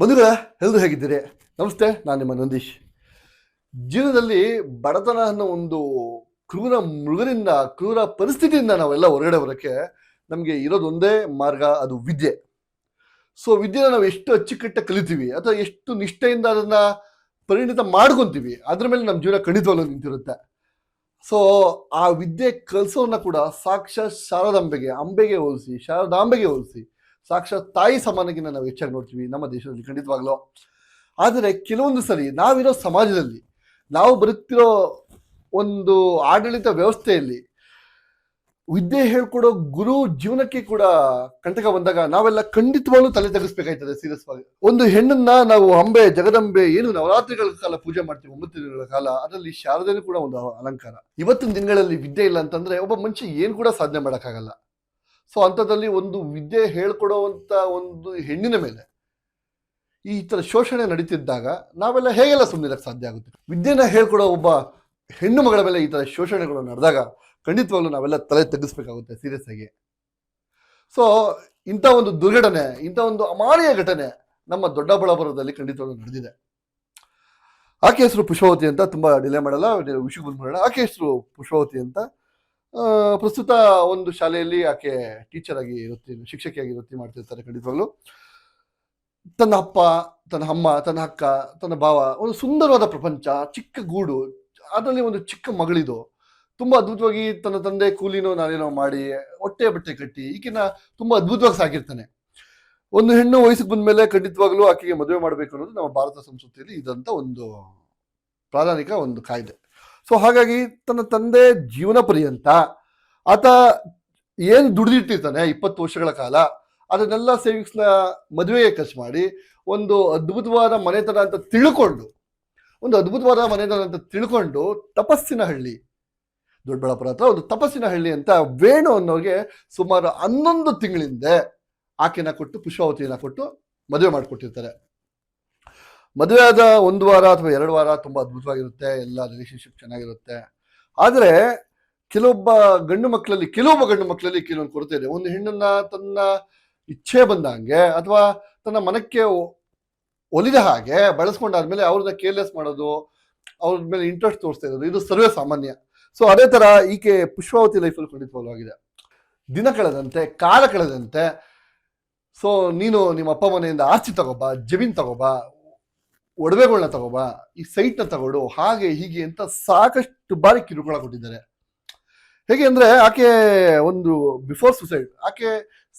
ಬಂಧುಗಳ, ಎಲ್ಲರೂ ಹೇಗಿದ್ದೀರಿ? ನಮಸ್ತೆ, ನಾನು ನಿಮ್ಮ ನಂದೀಶ್. ಜೀವನದಲ್ಲಿ ಬಡತನ ಅನ್ನೋ ಒಂದು ಕ್ರೂರ ಮೃಗರಿಂದ ಕ್ರೂರ ಪರಿಸ್ಥಿತಿಯಿಂದ ನಾವೆಲ್ಲ ಹೊರಗಡೆ ಬರೋಕ್ಕೆ ನಮಗೆ ಇರೋದೊಂದೇ ಮಾರ್ಗ, ಅದು ವಿದ್ಯೆ. ಸೊ ವಿದ್ಯೆನ ನಾವು ಎಷ್ಟು ಅಚ್ಚುಕಟ್ಟ ಕಲಿತೀವಿ, ಅಥವಾ ಎಷ್ಟು ನಿಷ್ಠೆಯಿಂದ ಅದನ್ನು ಪರಿಣಿತ ಮಾಡ್ಕೊತೀವಿ, ಅದ್ರ ಮೇಲೆ ನಮ್ಮ ಜೀವನ ಖಂಡಿತವಾಗ್ಲೂ ನಿಂತಿರುತ್ತೆ. ಸೊ ಆ ವಿದ್ಯೆ ಕಲಿಸೋನ್ನ ಕೂಡ ಸಾಕ್ಷಾತ್ ಶಾರದಾಂಬೆಗೆ, ಅಂಬೆಗೆ ಹೋಲಿಸಿ, ಶಾರದಾಂಬೆಗೆ ಹೋಲಿಸಿ ಸಾಕ್ಷಾತ್ ತಾಯಿ ಸಮಾನಗಿನ ನಾವು ಹೆಚ್ಚಾಗಿ ನೋಡ್ತೀವಿ ನಮ್ಮ ದೇಶದಲ್ಲಿ ಖಂಡಿತವಾಗ್ಲೂ. ಆದರೆ ಕೆಲವೊಂದು ಸರಿ ನಾವಿರೋ ಸಮಾಜದಲ್ಲಿ, ನಾವು ಬರುತ್ತಿರೋ ಒಂದು ಆಡಳಿತ ವ್ಯವಸ್ಥೆಯಲ್ಲಿ ವಿದ್ಯೆ ಹೇಳ್ಕೊಡೋ ಗುರು ಜೀವನಕ್ಕೆ ಕೂಡ ಕಂಟಕ ಬಂದಾಗ ನಾವೆಲ್ಲ ಖಂಡಿತವಾಗ್ಲೂ ತಲೆ ತೆಗೆಸ್ಬೇಕಾಯ್ತದೆ ಸೀರಿಯಸ್ ಆಗಿ ಒಂದು ಹೆಣ್ಣನ್ನ ನಾವು ಅಂಬೆ, ಜಗದಂಬೆ, ಏನು ನವರಾತ್ರಿಗಳ ಕಾಲ ಪೂಜೆ ಮಾಡ್ತೀವಿ ಒಂಬತ್ತು ದಿನಗಳ ಕಾಲ, ಅದರಲ್ಲಿ ಶಾರದೇನು ಕೂಡ ಒಂದು ಅಲಂಕಾರ. ಇವತ್ತಿನ ದಿನಗಳಲ್ಲಿ ವಿದ್ಯೆ ಇಲ್ಲ ಅಂತಂದ್ರೆ ಒಬ್ಬ ಮನುಷ್ಯ ಏನು ಕೂಡ ಸಾಧನೆ ಮಾಡೋಕ್ಕಾಗಲ್ಲ. ಸೊ ಅಂಥದ್ದಲ್ಲಿ ಒಂದು ವಿದ್ಯೆ ಹೇಳ್ಕೊಡುವಂಥ ಒಂದು ಹೆಣ್ಣಿನ ಮೇಲೆ ಈ ಥರ ಶೋಷಣೆ ನಡೀತಿದ್ದಾಗ ನಾವೆಲ್ಲ ಹೇಗೆಲ್ಲ ಸುಮ್ಮನಿರಕ್ಕೆ ಸಾಧ್ಯ ಆಗುತ್ತೆ? ವಿದ್ಯೆನ ಹೇಳ್ಕೊಡೋ ಒಬ್ಬ ಹೆಣ್ಣು ಮಗಳ ಮೇಲೆ ಈ ಥರ ಶೋಷಣೆಗಳು ನಡೆದಾಗ ಖಂಡಿತವಾಗ್ಲೂ ನಾವೆಲ್ಲ ತಲೆ ತೆಗೆಸ್ಬೇಕಾಗುತ್ತೆ ಸೀರಿಯಸ್ ಆಗಿ. ಸೊ ಇಂಥ ಒಂದು ದುರ್ಘಟನೆ, ಇಂಥ ಒಂದು ಅಮಾನೀಯ ಘಟನೆ ನಮ್ಮ ದೊಡ್ಡಬಳ್ಳಾಪುರದಲ್ಲಿ ಖಂಡಿತವಾಗ್ಲೂ ನಡೆದಿದೆ. ಆಕೆ ಹೆಸರು ಪುಷ್ಪವತಿ ಅಂತ ತುಂಬ ಡಿಲೇ ಮಾಡಲ್ಲ ವಿಷಯಕ್ಕೆ ಬಂದ್ಬಿಡೋಣ ಆಕೆ ಹೆಸರು ಪುಷ್ಪವತಿ ಅಂತ ಪ್ರಸ್ತುತ ಒಂದು ಶಾಲೆಯಲ್ಲಿ ಆಕೆ ಟೀಚರ್ ಆಗಿ ವೃತ್ತಿ, ಶಿಕ್ಷಕಿಯಾಗಿ ವೃತ್ತಿ ಮಾಡ್ತಿರ್ತಾರೆ ಖಂಡಿತವಾಗ್ಲು. ತನ್ನ ಅಪ್ಪ, ತನ್ನ ಅಮ್ಮ, ತನ್ನ ಅಕ್ಕ, ತನ್ನ ಭಾವ, ಒಂದು ಸುಂದರವಾದ ಪ್ರಪಂಚ, ಚಿಕ್ಕ ಗೂಡು, ಅದರಲ್ಲಿ ಒಂದು ಚಿಕ್ಕ ಮಗಳಿದು, ತುಂಬಾ ಅದ್ಭುತವಾಗಿ ತನ್ನ ತಂದೆ ಕೂಲಿನೋ ನಾನೇನೋ ಮಾಡಿ, ಹೊಟ್ಟೆ ಬಟ್ಟೆ ಕಟ್ಟಿ, ಈಕಿನ ತುಂಬಾ ಅದ್ಭುತವಾಗಿ ಸಾಕಿರ್ತಾನೆ ಒಂದು ಹೆಣ್ಣು ವಯಸ್ಸಿಗೆ ಬಂದ್ಮೇಲೆ ಖಂಡಿತವಾಗ್ಲೂ ಆಕೆಗೆ ಮದುವೆ ಮಾಡಬೇಕು ಅನ್ನೋದು ನಮ್ಮ ಭಾರತ ಸಂಸ್ಕೃತಿಯಲ್ಲಿ ಇದಂತ ಒಂದು ಪ್ರಾಧಾನಿಕ ಒಂದು ಕಾಯ್ದೆ. ಸೊ ಹಾಗಾಗಿ ತನ್ನ ತಂದೆ ಜೀವನ ಪರ್ಯಂತ ಆತ ಏನು ದುಡಿದಿಟ್ಟಿರ್ತಾನೆ ಇಪ್ಪತ್ತು ವರ್ಷಗಳ ಕಾಲ, ಅದನ್ನೆಲ್ಲ ಸೇವಿಂಗ್ಸ್ನ ಮದುವೆಗೆ ಖರ್ಚು ಮಾಡಿ ಒಂದು ಅದ್ಭುತವಾದ ಮನೆತನ ಅಂತ ತಿಳ್ಕೊಂಡು, ಒಂದು ಅದ್ಭುತವಾದ ಮನೆತನ ಅಂತ ತಿಳ್ಕೊಂಡು ತಪಸ್ಸಿನ ಹಳ್ಳಿ ದೊಡ್ಡಬಳ್ಳಾಪುರ ಹತ್ರ ಒಂದು ತಪಸ್ಸಿನ ಹಳ್ಳಿ ಅಂತ ವೇಣು ಅನ್ನೋರಿಗೆ ಸುಮಾರು ಹನ್ನೊಂದು ತಿಂಗಳಿಂದ ಆಕೆನ ಕೊಟ್ಟು ಪುಷ್ಪಾವತಿಯನ್ನ ಕೊಟ್ಟು ಮದುವೆ ಮಾಡಿಕೊಟ್ಟಿರ್ತಾರೆ. ಮದುವೆ ಆದ ಒಂದು ವಾರ ಅಥವಾ ಎರಡು ವಾರ ತುಂಬ ಅದ್ಭುತವಾಗಿರುತ್ತೆ, ಎಲ್ಲ ರಿಲೇಶನ್ಶಿಪ್ ಚೆನ್ನಾಗಿರುತ್ತೆ. ಆದರೆ ಕೆಲವೊಬ್ಬ ಗಂಡು ಮಕ್ಕಳಲ್ಲಿ ಕೆಲವೊಬ್ಬ ಗಂಡು ಮಕ್ಕಳಲ್ಲಿ ಕೆಲವೊಂದು ಕೊರತೆ ಇದೆ. ಒಂದು ಹೆಣ್ಣನ್ನ ತನ್ನ ಇಚ್ಛೆ ಬಂದಂಗೆ ಅಥವಾ ತನ್ನ ಮನಕ್ಕೆ ಒಲಿದ ಹಾಗೆ ಬಳಸ್ಕೊಂಡಾದ್ಮೇಲೆ ಅವ್ರನ್ನ ಕೇರ್ಲೆಸ್ ಮಾಡೋದು, ಅವ್ರ ಮೇಲೆ ಇಂಟ್ರೆಸ್ಟ್ ತೋರಿಸ್ತಾ ಇರೋದು, ಇದು ಸರ್ವೇ ಸಾಮಾನ್ಯ. ಸೊ ಅದೇ ತರ ಈಕೆ ಪುಷ್ಪಾವತಿ ಲೈಫಲ್ಲಿ ಫಾಲೋ ಆಗಿದೆ. ದಿನ ಕಳೆದಂತೆ, ಕಾಲ ಕಳೆದಂತೆ ಸೊ ನೀನು ನಿಮ್ಮ ಅಪ್ಪ ಮನೆಯಿಂದ ಆಸ್ತಿ ತಗೋಬಾ, ಜಮೀನ್ ತಗೋಬಾ ಒಡವೆಗಳನ್ನ ತಗೋಬಾ, ಈ ಸೈಟ್ನ ತಗೊಂಡು, ಹಾಗೆ ಹೀಗೆ ಅಂತ ಸಾಕಷ್ಟು ಬಾರಿ ಕಿರುಕುಳ ಕೊಟ್ಟಿದ್ದಾರೆ. ಹೇಗೆ ಅಂದರೆ ಆಕೆ ಒಂದು ಬಿಫೋರ್ ಸುಸೈಡ್ ಆಕೆ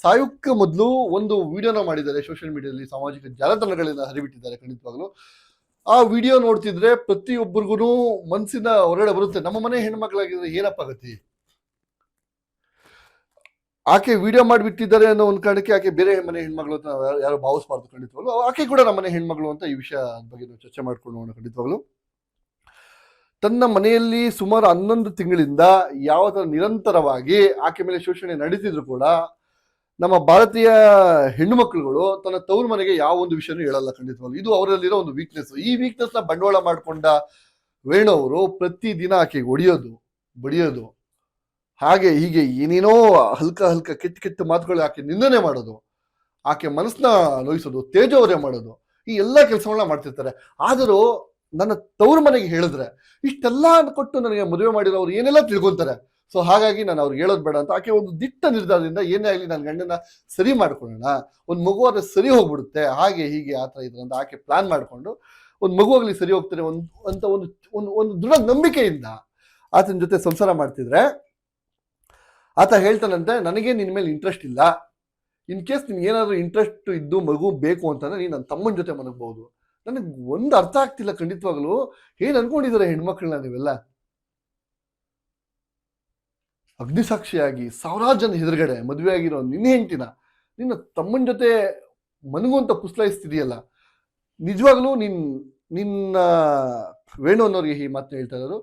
ಸಾಯುಕ್ಕ ಮೊದಲು ಒಂದು ವಿಡಿಯೋನ ಮಾಡಿದ್ದಾರೆ ಸೋಷಿಯಲ್ ಮೀಡಿಯಾದಲ್ಲಿ ಸಾಮಾಜಿಕ ಜಾಲತಾಣಗಳಿಂದ ಹರಿಬಿಟ್ಟಿದ್ದಾರೆ ಖಂಡಿತವಾಗ್ಲು. ಆ ವಿಡಿಯೋ ನೋಡ್ತಿದ್ರೆ ಪ್ರತಿಯೊಬ್ಬರಿಗೂ ಮನಸ್ಸಿನ ಹೊರಗಡೆ ಬರುತ್ತೆ. ನಮ್ಮ ಮನೆ ಹೆಣ್ಮಕ್ಳಾಗಿದ್ರೆ ಏನಪ್ಪ ಗತಿ ಆಕೆ ವಿಡಿಯೋ ಮಾಡಿಬಿಟ್ಟಿದ್ದಾರೆ ಅನ್ನೋ ಒಂದು ಕಾರಣಕ್ಕೆ ಆಕೆ ಬೇರೆ ಮನೆ ಹೆಣ್ಮಗಳು ಅಂತ ಯಾರು- ಭಾವಿಸಬಾರ್ದು ಖಂಡಿತವಾಗ್ಲು ಆಕೆ ಕೂಡ ನಮ್ಮ ಮನೆ ಹೆಣ್ಮಗಳು ಅಂತ ಈ ವಿಷಯ ಬಗ್ಗೆ ನಾವು ಚರ್ಚೆ ಮಾಡ್ಕೊಂಡು ಖಂಡಿತವಾಗ್ಲು. ತನ್ನ ಮನೆಯಲ್ಲಿ ಸುಮಾರು ಹನ್ನೊಂದು ತಿಂಗಳಿಂದ ಯಾವ ತರ ನಿರಂತರವಾಗಿ ಆಕೆ ಮೇಲೆ ಶೋಷಣೆ ನಡೀತಿದ್ರು ಕೂಡ ನಮ್ಮ ಭಾರತೀಯ ಹೆಣ್ಣು ಮಕ್ಕಳುಗಳು ತನ್ನ ತವರು ಮನೆಗೆ ಯಾವ ಒಂದು ವಿಷಯನೂ ಹೇಳಲ್ಲ ಖಂಡಿತವಾಗ್ಲು. ಇದು ಅವರಲ್ಲಿರೋ ಒಂದು ವೀಕ್ನೆಸ್ ಈ ವೀಕ್ನೆಸ್ನ ಬಂಡವಾಳ ಮಾಡಿಕೊಂಡ ವೇಣು ಅವರು ಪ್ರತಿದಿನ ಆಕೆಗೆ ಹೊಡಿಯೋದು, ಬಡಿಯೋದು. ಹಾಗೆ ಹೀಗೆ ಏನೇನೋ ಹಲ್ಕ ಹಲ್ಕ ಕೆಟ್ಟ ಕೆಟ್ಟ ಮಾತುಗಳು ಆಕೆ ನಿಂದನೆ ಮಾಡೋದು, ಆಕೆ ಮನಸ್ಸನ್ನ ನೋಯಿಸೋದು ತೇಜೋವರೆ ಮಾಡೋದು, ಈ ಎಲ್ಲ ಕೆಲಸಗಳನ್ನ ಮಾಡ್ತಿರ್ತಾರೆ. ಆದರೂ ನನ್ನ ತವ್ರ ಮನೆಗೆ ಹೇಳಿದ್ರೆ, ಇಷ್ಟೆಲ್ಲ ಕೊಟ್ಟು ನನಗೆ ಮದುವೆ ಮಾಡಿರೋರು ಏನೆಲ್ಲ ತಿಳ್ಕೊಂತಾರೆ ಸೊ ಹಾಗಾಗಿ ನಾನು ಅವ್ರು ಹೇಳೋದು ಬೇಡ ಅಂತ ಆಕೆ ಒಂದು ದಿಟ್ಟ ನಿರ್ಧಾರದಿಂದ ಏನೇ ಆಗಲಿ ನನ್ನ ಗಂಡನ ಸರಿ ಮಾಡ್ಕೊಳ್ಳೋಣ, ಒಂದು ಮಗು ಆದರೆ ಸರಿ ಹೋಗ್ಬಿಡುತ್ತೆ, ಹಾಗೆ ಹೀಗೆ ಆ ಥರ ಇದ್ರ ಅಂತ ಆಕೆ ಪ್ಲಾನ್ ಮಾಡಿಕೊಂಡು ಒಂದು ಮಗು ಆಗ್ಲಿ ಸರಿ ಹೋಗ್ತಾರೆ ಒಂದು, ಅಂತ ಒಂದು ಒಂದು ಒಂದು ದೃಢ ನಂಬಿಕೆಯಿಂದ ಆತನ ಜೊತೆ ಸಂಸಾರ ಮಾಡ್ತಿದ್ರೆ ಆತ ಹೇಳ್ತಾನಂತೆ, ನನಗೆ ನಿನ್ನ ಮೇಲೆ ಇಂಟ್ರೆಸ್ಟ್ ಇಲ್ಲ. ಇನ್ ಕೇಸ್ ನಿನ್ಗೆ ಏನಾದರೂ ಇಂಟ್ರೆಸ್ಟ್ ಇದ್ದು ಮಗು ಬೇಕು ಅಂತಂದ್ರೆ ನೀನು ನನ್ನ ತಮ್ಮನ ಜೊತೆ ಮನಗ್ಬಹುದು ನನಗೆ ಒಂದು ಅರ್ಥ ಆಗ್ತಿಲ್ಲ ಖಂಡಿತವಾಗ್ಲು. ಏನು ಅನ್ಕೊಂಡಿದ್ದಾರೆ ಹೆಣ್ಮಕ್ಳನ್ನ ನೀವೆಲ್ಲ? ಅಗ್ನಿಸಾಕ್ಷಿಯಾಗಿ ಸಾವಿರಾರು ಜನ ಎದುರುಗಡೆ ಮದುವೆ ಆಗಿರೋ ನಿನ್ನ ಹೆಂಡತಿನ ನಿನ್ನ ತಮ್ಮನ ಜೊತೆ ಮನಗುವಂತ ಪುಸ್ತಾಯಿಸ್ತಿದೆಯಲ್ಲ ನಿಜವಾಗ್ಲೂ ನಿನ್, ನಿನ್ನ ವೇಣು ಅನ್ನೋರಿಗೆ ಈ ಮಾತನ್ನ ಹೇಳ್ತಾ ಇರೋದು.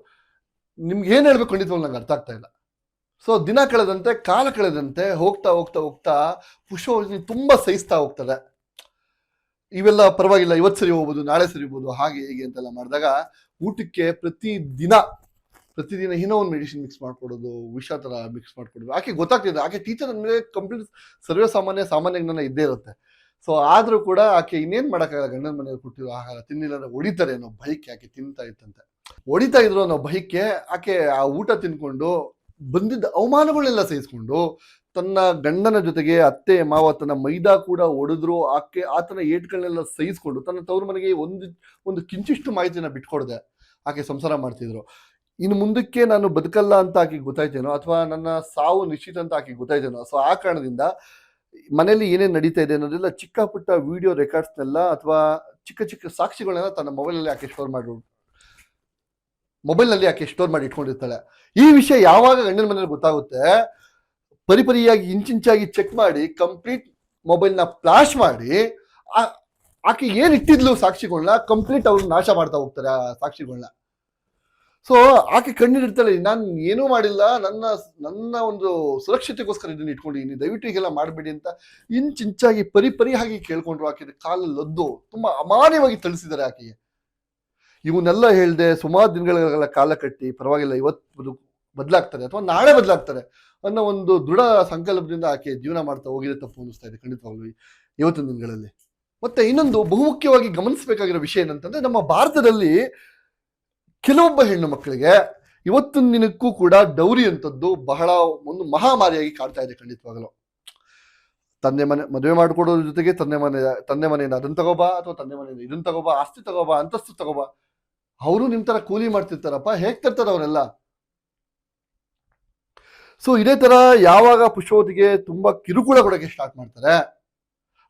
ನಿಮ್ಗೆ ಏನು ಹೇಳ್ಬೇಕು ಖಂಡಿತವಾಗ್ಲು ನಂಗೆ ಅರ್ಥ ಆಗ್ತಾ ಇಲ್ಲ. ಸೊ ದಿನ ಕಳೆದಂತೆ, ಕಾಲ ಕಳೆದಂತೆ ಹೋಗ್ತಾ ಹೋಗ್ತಾ ಹೋಗ್ತಾ ಪುಷ್ಪವತಿ ತುಂಬ ಸಹಿಸ್ತಾ ಹೋಗ್ತದೆ. ಇವೆಲ್ಲ ಪರವಾಗಿಲ್ಲ, ಇವತ್ತು ಸರಿ ಹೋಗ್ಬೋದು ನಾಳೆ ಸರಿ ಹೋಗ್ಬೋದು ಹಾಗೆ, ಹೀಗೆ ಅಂತೆಲ್ಲ ಮಾಡಿದಾಗ ಊಟಕ್ಕೆ ಪ್ರತಿ ದಿನ ಪ್ರತಿದಿನ ಏನೋ ಒಂದು ಮೆಡಿಸಿನ್ ಮಿಕ್ಸ್ ಮಾಡಿಕೊಡೋದು, ವಿಷ ಥರ ಮಿಕ್ಸ್ ಮಾಡಿಕೊಡೋದು. ಆಕೆ ಗೊತ್ತಾಗ್ತಿದೆ, ಆಕೆ ಟೀಚರ್ ಅಂದರೆ ಕಂಪ್ಲೀಟ್ ಸರ್ವೇ ಸಾಮಾನ್ಯ ಸಾಮಾನ್ಯ ಜ್ಞಾನ ಇದ್ದೇ ಇರುತ್ತೆ. ಸೊ ಆದರೂ ಕೂಡ ಆಕೆ ಇನ್ನೇನ್ ಮಾಡೋಕ್ಕಾಗಲ್ಲ, ಗಂಡನ ಮನೆಯಲ್ಲಿ ಕೊಟ್ಟಿರೋ ಆಹಾರ ತಿನ್ನಿಲ್ಲ ಅಂದರೆ ಹೊಡಿತಾರೆ ಅನ್ನೋ ಭಯಕ್ಕೆ ಆಕೆ ತಿಂತಾ ಇತ್ತಂತೆ. ಹೊಡಿತಾ ಇದ್ರು ಅನ್ನೋ ಭಯಕ್ಕೆ ಆಕೆ ಆ ಊಟ ತಿನ್ಕೊಂಡು ಬಂದಿದ್ದ ಅವಮಾನಗಳನ್ನೆಲ್ಲ ಸಹಿಸಿಕೊಂಡು ತನ್ನ ಗಂಡನ ಜೊತೆಗೆ ಅತ್ತೆ, ಮಾವ ತನ್ನ ಮೈದಾ ಕೂಡ ಒಡೆದ್ರು. ಆಕೆ, ಆತನ ಏಟ್ಗಳನ್ನೆಲ್ಲ ಸಹಿಸ್ಕೊಂಡು ತನ್ನ ತವ್ರ ಮನೆಗೆ ಒಂದು ಒಂದು ಕಿಂಚಿಷ್ಟು ಮಾಹಿತಿನ ಬಿಟ್ಕೊಡದೆ. ಆಕೆ ಸಂಸಾರ ಮಾಡ್ತಿದ್ರು. ಇನ್ನು ಮುಂದಕ್ಕೆ ನಾನು ಬದುಕಲ್ಲ ಅಂತ ಆಕೆ ಗೊತ್ತಾಯ್ತೇನೋ ಅಥವಾ ನನ್ನ ಸಾವು ನಿಶ್ಚಿತ ಅಂತ ಆಕೆ ಗೊತ್ತಾಯ್ತೇನೋ? ಸೊ ಆ ಕಾರಣದಿಂದ ಮನೆಯಲ್ಲಿ ಏನೇನು ನಡೀತಾ ಇದೆ ಅನ್ನೋದೆಲ್ಲ ಚಿಕ್ಕ ಪುಟ್ಟ ವಿಡಿಯೋ ರೆಕಾರ್ಡ್ಸ್ನೆಲ್ಲ ಅಥವಾ ಚಿಕ್ಕ ಚಿಕ್ಕ ಸಾಕ್ಷಿಗಳನ್ನೆಲ್ಲ ತನ್ನ ಮೊಬೈಲಲ್ಲಿ ಆಕೆ ಸ್ಟೋರ್ ಮಾಡಿ ಮೊಬೈಲ್ನಲ್ಲಿ ಆಕೆ ಸ್ಟೋರ್ ಮಾಡಿ ಇಟ್ಕೊಂಡಿರ್ತಾಳೆ? ಈ ವಿಷಯ ಯಾವಾಗ ಗಂಡನ ಮನೇಲಿ ಗೊತ್ತಾಗುತ್ತೆ? ಪರಿಪರಿಯಾಗಿ ಇಂಚಿಂಚಾಗಿ ಚೆಕ್ ಮಾಡಿ, ಕಂಪ್ಲೀಟ್ ಮೊಬೈಲ್ನ ಫ್ಲಾಶ್ ಮಾಡಿ ಆಕೆ ಏನು ಇಟ್ಟಿದ್ಲು ಸಾಕ್ಷಿಗಳನ್ನ ಕಂಪ್ಲೀಟ್ ಅವ್ರು ನಾಶ ಮಾಡ್ತಾ ಹೋಗ್ತಾರೆ ಆ ಸಾಕ್ಷಿಗಳನ್ನ ಸೊ ಆಕೆ ಕಣ್ಣೀರಿಡ್ತಾಳೆ ನಾನು ಏನೂ ಮಾಡಿಲ್ಲ, ನನ್ನ ನನ್ನ ಒಂದು ಸುರಕ್ಷತೆಗೋಸ್ಕರ ಇದನ್ನ ಇಟ್ಕೊಂಡಿದ್ದೀನಿ ದಯವಿಟ್ಟು ಹೀಗೆಲ್ಲ ಮಾಡಬೇಡಿ ಅಂತ ಇಂಚಿಂಚಾಗಿ ಪರಿಪರಿಯಾಗಿ ಕೇಳ್ಕೊಂಡ್ರು ಆಕೆ ಕಾಲಲ್ಲಿ ಲದ್ದು ತುಂಬಾ ಅಮಾನ್ಯವಾಗಿ ತಿಳಿಸಿದ್ದಾರೆ ಆಕೆಗೆ. ಇವನ್ನೆಲ್ಲ ಹೇಳಿದೆ ಸುಮಾರು ದಿನಗಳ ಕಾಲ ಕಟ್ಟಿ ಪರವಾಗಿಲ್ಲ ಇವತ್ತು ಬದಲಾಗ್ತಾರೆ ಅಥವಾ ನಾಳೆ ಬದಲಾಗ್ತಾರೆ ಅನ್ನೋ ಒಂದು ದೃಢ ಸಂಕಲ್ಪದಿಂದ ಆಕೆ ಜೀವನ ಮಾಡ್ತಾ ಹೋಗಿದೆ ತಪ್ಪು ಅನಿಸ್ತಾ ಇದೆ ಖಂಡಿತವಾಗ್ಲೂ ಇವತ್ತಿನ ದಿನಗಳಲ್ಲಿ. ಮತ್ತೆ ಇನ್ನೊಂದು ಬಹುಮುಖ್ಯವಾಗಿ ಗಮನಿಸಬೇಕಾಗಿರೋ ವಿಷಯ ಏನಂತಂದ್ರೆ ನಮ್ಮ ಭಾರತದಲ್ಲಿ ಕೆಲವೊಬ್ಬ ಹೆಣ್ಣು ಮಕ್ಕಳಿಗೆ ಇವತ್ತಿನ ದಿನಕ್ಕೂ ಕೂಡ ಡೌರಿ ಅಂತದ್ದು ಬಹಳ ಒಂದು ಮಹಾಮಾರಿಯಾಗಿ ಕಾಡ್ತಾ ಇದೆ ಖಂಡಿತವಾಗಲು. ತಂದೆ ಮನೆ, ಮದುವೆ ಮಾಡಿಕೊಡೋದ್ರ ಜೊತೆಗೆ ತಂದೆ ಮನೆ, ತಂದೆ ಮನೆಯಿಂದ ಅದನ್ನ ತಗೋಬಾ ಅಥವಾ ತಂದೆ ಮನೆಯಿಂದ ಇದನ್ನ ತಗೋಬಾ, ಆಸ್ತಿ ತಗೋಬಾ, ಅಂತಸ್ತು ತಗೋಬಾ ಅವರು ನಿಮ್ಮ ತರ ಕೂಲಿ ಮಾಡ್ತಿರ್ತಾರಪ್ಪ, ಹೇಗೆ ತರ್ತಾರ ಅವರೆಲ್ಲ? ಸೊ ಇದೇ ತರ ಯಾವಾಗ ಪುಷ್ಪವತಿಗೆ ತುಂಬಾ ಕಿರುಕುಳ ಕೊಡಕ್ಕೆ ಸ್ಟಾರ್ಟ್ ಮಾಡ್ತಾರೆ,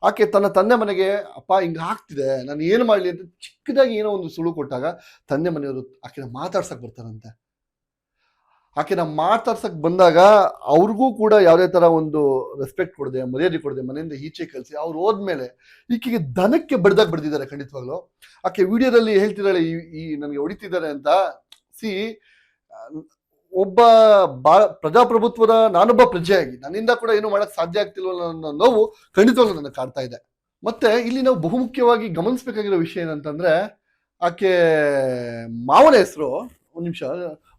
ಆಕೆ ತನ್ನ ತಂದೆ ಮನೆಗೆ, ಅಪ್ಪ, ಹಿಂಗೆ ಆಗ್ತಿದೆ, ನಾನು ಏನು ಮಾಡ್ಲಿ? ಅಂತ ಚಿಕ್ಕದಾಗಿ ಏನೋ ಒಂದು ಸುಳು ಕೊಟ್ಟಾಗ ತಂದೆ ಮನೆಯವರು ಆಕೆನ ಮಾತಾಡ್ಸಕ್ ಬರ್ತಾರಂತೆ. ಆಕೆನ ಮಾತಾಡ್ಸಕ್ ಬಂದಾಗ ಅವ್ರಿಗೂ ಕೂಡ ಯಾವುದೇ ತರ ಒಂದು ರೆಸ್ಪೆಕ್ಟ್ ಕೊಡದೆ, ಮರ್ಯಾದೆ ಕೊಡದೆ, ಮನೆಯಿಂದ ಈಚೆ ಕಲಿಸಿ ಅವ್ರು ಹೋದ್ಮೇಲೆ ಈಕೆಗೆ ದನಕ್ಕೆ ಬಡ್ದಾಗ ಬಡ್ದಿದ್ದಾರೆ ಖಂಡಿತವಾಗ್ಲು. ಆಕೆ ವಿಡಿಯೋದಲ್ಲಿ ಹೇಳ್ತಿದ್ದಾಳೆ ಈ ನನಗೆ ಹೊಡಿತಿದ್ದಾರೆ ಅಂತ. ಸಿ, ಒಬ್ಬ ಬಾ, ಪ್ರಜಾಪ್ರಭುತ್ವದ ನಾನೊಬ್ಬ ಪ್ರಜೆಯಾಗಿ, ನನ್ನಿಂದ ಕೂಡ ಏನು ಮಾಡಕ್ ಸಾಧ್ಯ ಆಗ್ತಿಲ್ವಲ್ಲ ಅನ್ನೋ ನೋವು ಖಂಡಿತವಾಗ್ಲೂ ನನಗೆ ಕಾಡ್ತಾ ಇದೆ. ಮತ್ತೆ ಇಲ್ಲಿ ನಾವು ಬಹುಮುಖ್ಯವಾಗಿ ಗಮನಿಸಬೇಕಾಗಿರೋ ವಿಷಯ ಏನಂತಂದ್ರೆ, ಆಕೆ ಮಾವನ ಹೆಸರು, ಒಂದು ನಿಮಿಷ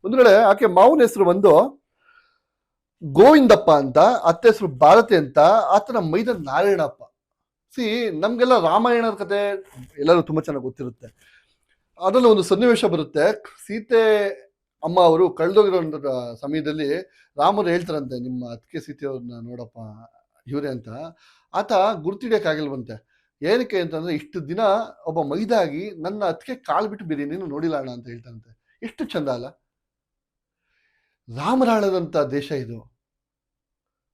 ಒಂದು ವೇಳೆ ಆಕೆ ಮಾವನ ಹೆಸರು ಬಂದು ಗೋವಿಂದಪ್ಪ ಅಂತ, ಅತ್ತೆ ಹೆಸರು ಭಾರತಿ ಅಂತ, ಆತನ ಮೈದ ನಾರಾಯಣಪ್ಪ. ಸಿ ನಮ್ಗೆಲ್ಲ ರಾಮಾಯಣದ ಕತೆ ಎಲ್ಲರೂ ತುಂಬಾ ಚೆನ್ನಾಗಿ ಗೊತ್ತಿರುತ್ತೆ. ಅದರಲ್ಲಿ ಒಂದು ಸನ್ನಿವೇಶ ಬರುತ್ತೆ. ಸೀತೆ ಅಮ್ಮ ಅವರು ಕಳೆದೋಗಿರೋ ಸಮಯದಲ್ಲಿ ರಾಮರು ಹೇಳ್ತಾರಂತೆ, ನಿಮ್ಮ ಅತ್ತಿಗೆ ಸೀತೆಯವ್ರನ್ನ ನೋಡಪ್ಪ, ಇವರೇ ಅಂತ. ಆತ ಗುರ್ತಿಡಿಯಕ್ಕಾಗಿಲ್ವಂತೆ ಏನಕ್ಕೆ ಅಂತಂದ್ರೆ, ಇಷ್ಟು ದಿನ ಒಬ್ಬ ಮೈದಾಗಿ ನನ್ನ ಅತ್ತಿಗೆ ಕಾಲ್ ಬಿಟ್ಟು ಬಿರಿ ನೀನು ನೋಡಿಲ್ಲ ಅಣ್ಣ ಅಂತ ಹೇಳ್ತಾರಂತೆ. ಎಷ್ಟು ಚಂದ ಅಲ್ಲ? ರಾಮರಾಳದಂತ ದೇಶ ಇದು.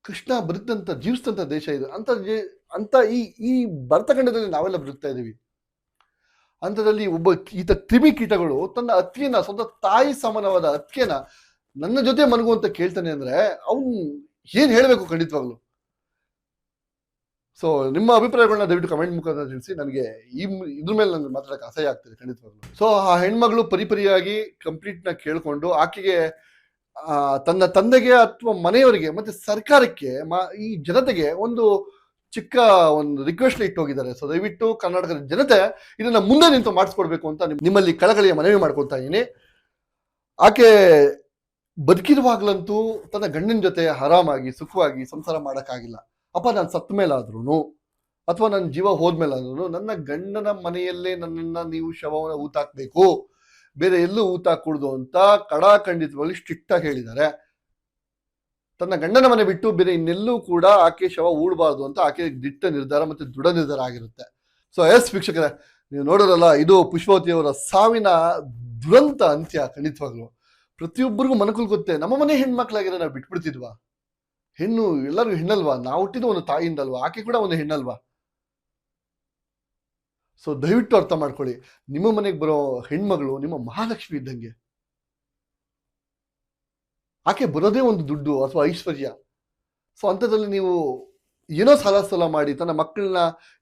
ಕೃಷ್ಣ ಬದುಕಂತ ಜೀವಿಸಿದಂಥ ದೇಶ ಇದು. ಅಂಥ ಅಂತ ಈ ಈ ಭರತಖಂಡದಲ್ಲಿ ನಾವೆಲ್ಲ ಬದುಕ್ತಾ ಇದ್ದೀವಿ ಅಂಥದ್ರಲ್ಲಿ ಒಬ್ಬ ಈತ ಕ್ರಿಮಿ ಕೀಟಗಳು ತನ್ನ ಅತ್ತಿಗೆನ ಸ್ವಂತ ತಾಯಿ ಸಮಾನವಾದ ಅತ್ತಿಗೆನ ನನ್ನ ಜೊತೆ ಮನಗು ಅಂತ ಕೇಳ್ತಾನೆ ಅಂದ್ರೆ ಅವನು ಏನ್ ಹೇಳಬೇಕು ಖಂಡಿತವಾಗ್ಲು. ಸೊ ನಿಮ್ಮ ಅಭಿಪ್ರಾಯಗಳನ್ನ ದಯವಿಟ್ಟು ಕಮೆಂಟ್ ಮುಖಾಂತರ ತಿಳಿಸಿ. ನನಗೆ ಈ ಇದ್ರ ಮೇಲೆ ನನಗೆ ಮಾತಾಡಕ್ಕೆ ಅಸಹ್ಯ ಆಗ್ತದೆ ಖಂಡಿತವಾಗ್ಲು. ಸೊ ಆ ಹೆಣ್ಮಗಳು ಪರಿಪರಿಯಾಗಿ ಕಂಪ್ಲೀಟ್ನ ಕೇಳ್ಕೊಂಡು ಆಕೆಗೆ ತನ್ನ ತಂದೆಗೆ ಅಥವಾ ಮನೆಯವರಿಗೆ, ಮತ್ತೆ ಸರ್ಕಾರಕ್ಕೆ ಈ ಜನತೆಗೆ ಒಂದು ಚಿಕ್ಕ ಒಂದು ರಿಕ್ವೆಸ್ಟ್ ಇಟ್ಟು ಹೋಗಿದ್ದಾರೆ ಸೊ ದಯವಿಟ್ಟು ಕರ್ನಾಟಕದ ಜನತೆ ಇದನ್ನ ಮುಂದೆ ನಿಂತು ಮಾಡಿಸ್ಕೊಡ್ಬೇಕು ಅಂತ ನಿಮ್ಮಲ್ಲಿ ಕಳಕಳಿಯ ಮನವಿ ಮಾಡ್ಕೊಳ್ತಾ ಇದ್ದೀನಿ. ಆಕೆ ಬದುಕಿರುವಾಗ್ಲಂತೂ ತನ್ನ ಗಂಡನ ಜೊತೆ ಆರಾಮಾಗಿ, ಸುಖವಾಗಿ ಸಂಸಾರ ಮಾಡೋಕ್ಕಾಗಿಲ್ಲ. ಅಪ್ಪ, ನಾನು ಸತ್ತ ಮೇಲಾದ್ರೂ ಅಥವಾ ನನ್ನ ಜೀವ ಹೋದ್ಮೇಲಾದ್ರೂ ನನ್ನ ಗಂಡನ ಮನೆಯಲ್ಲೇ ನನ್ನನ್ನ ನೀವು ಶವವನ್ನು ಊತಾಕ್ಬೇಕು. ಬೇರೆ ಎಲ್ಲೂ ಊತಾಕೂಡ್ದು ಅಂತ ಕಡಾಖಂಡಿತವಾಗಿ ಸ್ಟ್ರಿಕ್ಟ್ ಆಗಿ ಹೇಳಿದ್ದಾರೆ. ತನ್ನ ಗಂಡನ ಮನೆ ಬಿಟ್ಟು ಬೇರೆ ಇನ್ನೆಲ್ಲೂ ಕೂಡ ಆಕೆ ಶವ ಊಡಬಾರ್ದು ಅಂತ ಆಕೆ ದಿಟ್ಟ ನಿರ್ಧಾರ ಮತ್ತೆ ದೃಢ ನಿರ್ಧಾರ ಆಗಿರುತ್ತೆ. ಸೊ ಎಸ್ ವೀಕ್ಷಕರೇ, ನೀವು ನೋಡೋರಲ್ಲ ಇದು ಪುಷ್ಪವತಿಯವರ ಸಾವಿನ ದುರಂತ ಅಂತ್ಯ ಖಂಡಿತವಾಗ್ಲು. ಪ್ರತಿಯೊಬ್ಬರಿಗೂ ಮನಕುಲ್ ಗೊತ್ತೆ, ನಮ್ಮ ಮನೆ ಹೆಣ್ಮಕ್ಳಾಗಿರೋ ನಾವು ಬಿಟ್ಬಿಡ್ತಿದ್ವಾ? ಹೆಣ್ಣು ಎಲ್ಲರಿಗೂ ಹೆಣ್ಣಲ್ವಾ? ನಾವು ಹುಟ್ಟಿದ ಒಂದು ತಾಯಿಯಿಂದಲ್ವಾ? ಆಕೆ ಕೂಡ ಒಂದು ಹೆಣ್ಣಲ್ವಾ? ಸೊ ದಯವಿಟ್ಟು ಅರ್ಥ ಮಾಡ್ಕೊಳ್ಳಿ. ನಿಮ್ಮ ಮನೆಗೆ ಬರೋ ಹೆಣ್ಮಗಳು ನಿಮ್ಮ ಮಹಾಲಕ್ಷ್ಮಿ ಇದ್ದಂಗೆ. ಆಕೆ ಬರೋದೇ ಒಂದು ದುಡ್ಡು ಅಥವಾ ಐಶ್ವರ್ಯ. ಸೊ ಅಂಥದ್ರಲ್ಲಿ ನೀವು ಏನೋ ಸಾಲ ಸಾಲ ಮಾಡಿ, ತನ್ನ ಮಕ್ಕಳನ್ನ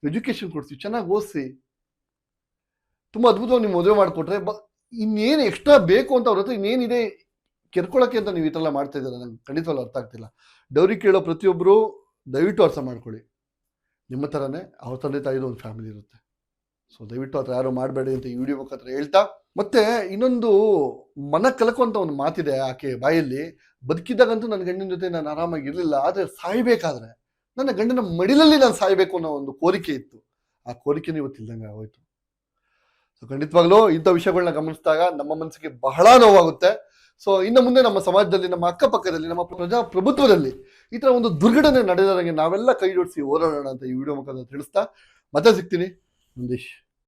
ಎಜುಕೇಶನ್ ಕೊಡ್ತೀವಿ ಚೆನ್ನಾಗಿ ಓದಿಸಿ. ತುಂಬ ಅದ್ಭುತವಾಗಿ ನೀವು ಮದುವೆ ಮಾಡಿಕೊಟ್ರೆ, ಬ, ಇನ್ನೇನು ಎಕ್ಸ್ಟ್ರಾ ಬೇಕು ಅಂತ ಅವ್ರ ಹತ್ರ ಇನ್ನೇನಿದೆ ಕೆರ್ಕೊಳ್ಳೋಕೆ ಅಂತ ನೀವು ಈ ಥರ ಮಾಡ್ತಾ ಇದ್ದೀರ? ನಂಗೆ ಖಂಡಿತವಾಗ್ಲು ಅರ್ಥ ಆಗ್ತಿಲ್ಲ. ಡೌರಿ ಕೇಳೋ ಪ್ರತಿಯೊಬ್ಬರು ದಯವಿಟ್ಟು ಅರ್ಥ ಮಾಡ್ಕೊಳ್ಳಿ. ನಿಮ್ಮ ಥರನೇ ಅವ್ರ ತಂದೆ ತಾಯಿದು ಒಂದು ಫ್ಯಾಮಿಲಿ ಇರುತ್ತೆ. ಸೊ ದಯವಿಟ್ಟು ಆ ಥರ ಯಾರು ಮಾಡಬೇಡಿ ಅಂತ ಈ ವಿಡಿಯೋ ಮುಖಾಂತರ ಹೇಳ್ತಾ, ಮತ್ತೆ ಇನ್ನೊಂದು ಮನ ಕಲಕುವಂಥ ಒಂದು ಮಾತಿದೆ ಆಕೆ ಬಾಯಲ್ಲಿ. ಬದುಕಿದ್ದಾಗಂತೂ ನನ್ನ ಗಂಡನ ಜೊತೆ ನಾನು ಆರಾಮಾಗಿ ಇರಲಿಲ್ಲ, ಆದರೆ ಸಾಯ್ಬೇಕಾದ್ರೆ ನನ್ನ ಗಂಡನ ಮಡಿಲಲ್ಲಿ ನಾನು ಸಾಯಬೇಕು ಅನ್ನೋ ಒಂದು ಕೋರಿಕೆ ಇತ್ತು. ಆ ಕೋರಿಕೆನೂ ಇವತ್ತು ಇಲ್ದಂಗೆ ಆಗೋಯ್ತು. ಸೊ ಖಂಡಿತವಾಗ್ಲೂ ಇಂಥ ವಿಷಯಗಳನ್ನ ಗಮನಿಸಿದಾಗ ನಮ್ಮ ಮನಸ್ಸಿಗೆ ಬಹಳ ನೋವಾಗುತ್ತೆ. ಸೊ ಇನ್ನು ಮುಂದೆ ನಮ್ಮ ಸಮಾಜದಲ್ಲಿ, ನಮ್ಮ ಅಕ್ಕಪಕ್ಕದಲ್ಲಿ, ನಮ್ಮ ಪ್ರಜಾಪ್ರಭುತ್ವದಲ್ಲಿ ಈ ಥರ ಒಂದು ದುರ್ಘಟನೆ ನಡೆದಂಗೆ ನಾವೆಲ್ಲ ಕೈ ಜೋಡಿಸಿ ಹೋರಾಡೋಣ ಅಂತ ಈ ವಿಡಿಯೋ ಮುಖಾಂತರ ತಿಳಿಸ್ತಾ, ಮತ್ತೆ ಸಿಗ್ತೀನಿ. ನಂದೀಶ್.